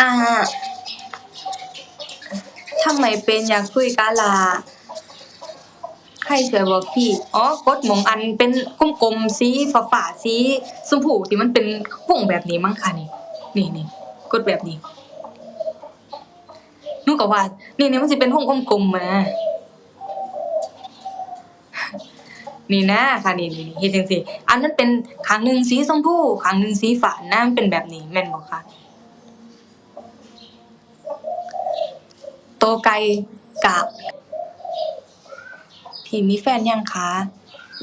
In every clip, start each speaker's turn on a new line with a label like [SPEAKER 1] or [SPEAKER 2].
[SPEAKER 1] อ่าทำไมเป็นอยากคุยกาลา ใครช่วยบอกพี่ อ๋อ กดหมองอันเป็นกลมๆ สีฟ้าๆ สีชมพูที่มันเป็นวงแบบนี้มั้งค่ะนี่ นี่นี่กดแบบนี้หนูก็ว่า นี่นี่มันสิเป็นวงกลมๆนะนี่นะค่ะนี่นี่เฮ็ดจังซี่อันนั้นเป็นข้างหนึ่งสีชมพูข้างหนึ่งสีฟ้านะมันเป็นแบบนี้แม่นบ่คะ ตไกกะ พี่มีแฟนยังคะ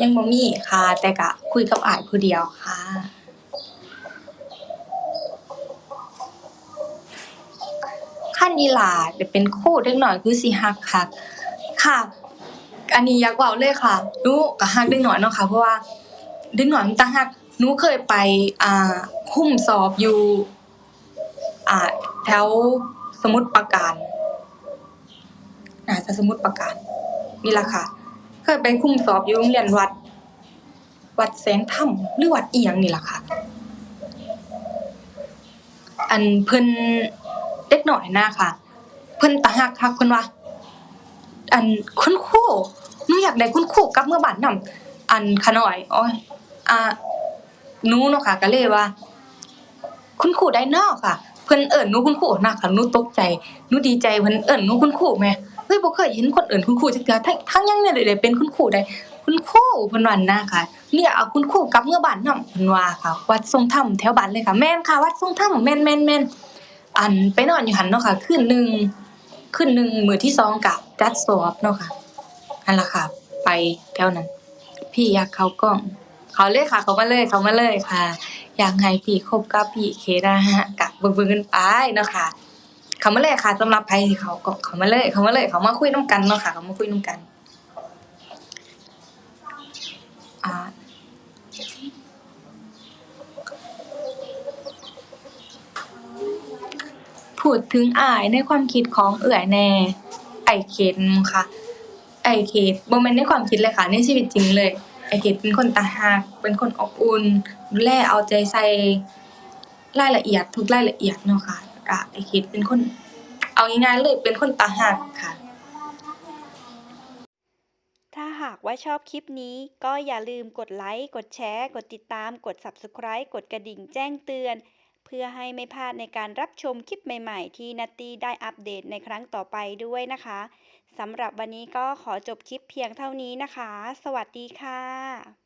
[SPEAKER 1] ยังบ่มีค่ะ แต่ก็คุยกับอ้ายผู้เดียวค่ะ คันอีหลาได้เป็นครูเด็กน้อยคือสิฮักคัก ค่ะ อันนี้อยากเว้าเลยค่ะ หนูก็ฮักเด็กน้อยเนาะค่ะ เพราะว่าเด็กน้อยมันตางฮัก หนูเคยไป อ่า คุมสอบอยู่ อ่า แถวสมุทรปราการ น่าจะสมุทรปราการนี่ล่ะค่ะ เคยไปคุมสอบอยู่โรงเรียนวัด วัดแสงธรรมหรือวัดอีหยังนี่ล่ะค่ะ อันเพิ่นเด็กน้อยนะค่ะ เพิ่นตาฮักคักเพิ่นว่า อันคุณครูหนูอยากได้คุณครูกลับเมื่อบ้านนำอันขน้อยโอ้ยอ่าหนูเนาะค่ะก็เลยว่า คุณครูได้นาะค่ะ เพิ่นเอิ้นหนูคุณครูนะค่ะหนูตกใจหนูดีใจเพิ่นเอิ้นหนูคุณครูแหม เฮ้ยบ่เคยเห็นคนอิ้นคุณครูจักเทื่อทั้งทั้งยังเนี่ยได้เป็นคุณครูได้ คุณครูเพิ่นว่านะค่ะ เนี่ยเอาคุณครูกลับเมื่อบ้านนำเพิ่นว่าค่ะ วัดทรงธรรมแถวบ้านเลยค่ะ แม่นค่ะ วัดทรงธรรมแม่นแม่นแม่นอันไปนอนอยู่หันเนาะค่ะ คืนหนึ่งคืนหนึ่งมื้อที่สองก็จัดสอบเนาะค่ะนั่นล่ะค่ะ ไปแถวนั้น พี่อยากเข้ากล้อง เขาเลยค่ะ เขามาเลย เขามาเลยค่ะ อยากให้พี่คบกับพี่เคนะฮะกะเบิ่งๆกันไปเนาะค่ะ เขามาเลยค่ะสำหรับใครที่เขาก็เขามาเลย เขามาเลย เขามาคุยนํกันเนาะค่ะ เขามาคุยนํกันอ่าพูดถึงอ้ายในความคิดของเอื้อยแหน่ไอ้เข็มค่ะ ไอ้เขตบ่แม่นในความคิดเลยค่ะ ในชีวิตจริงเลย ไอ้เขตเป็นคนตารักเป็นคนอบอุ่นดูแลเอาใจใส่รายละเอียดทุกรายละเอียดเนาะค่ะ ก็ไอ้เขตเป็นคน เอาง่ายๆเลยเป็นคนตารักค่ะ
[SPEAKER 2] ถ้าหากว่าชอบคลิปนี้ก็อย่าลืมกดไลค์ กดแชร์ กดติดตาม กด Subscribe กดกระดิ่งแจ้งเตือน เพื่อให้ไม่พลาดในการรับชมคลิปใหม่ๆ ที่นัตตี้ได้อัปเดตในครั้งต่อไปด้วยนะคะสำหรับวันนี้ก็ขอจบคลิปเพียงเท่านี้นะคะ สวัสดีค่ะ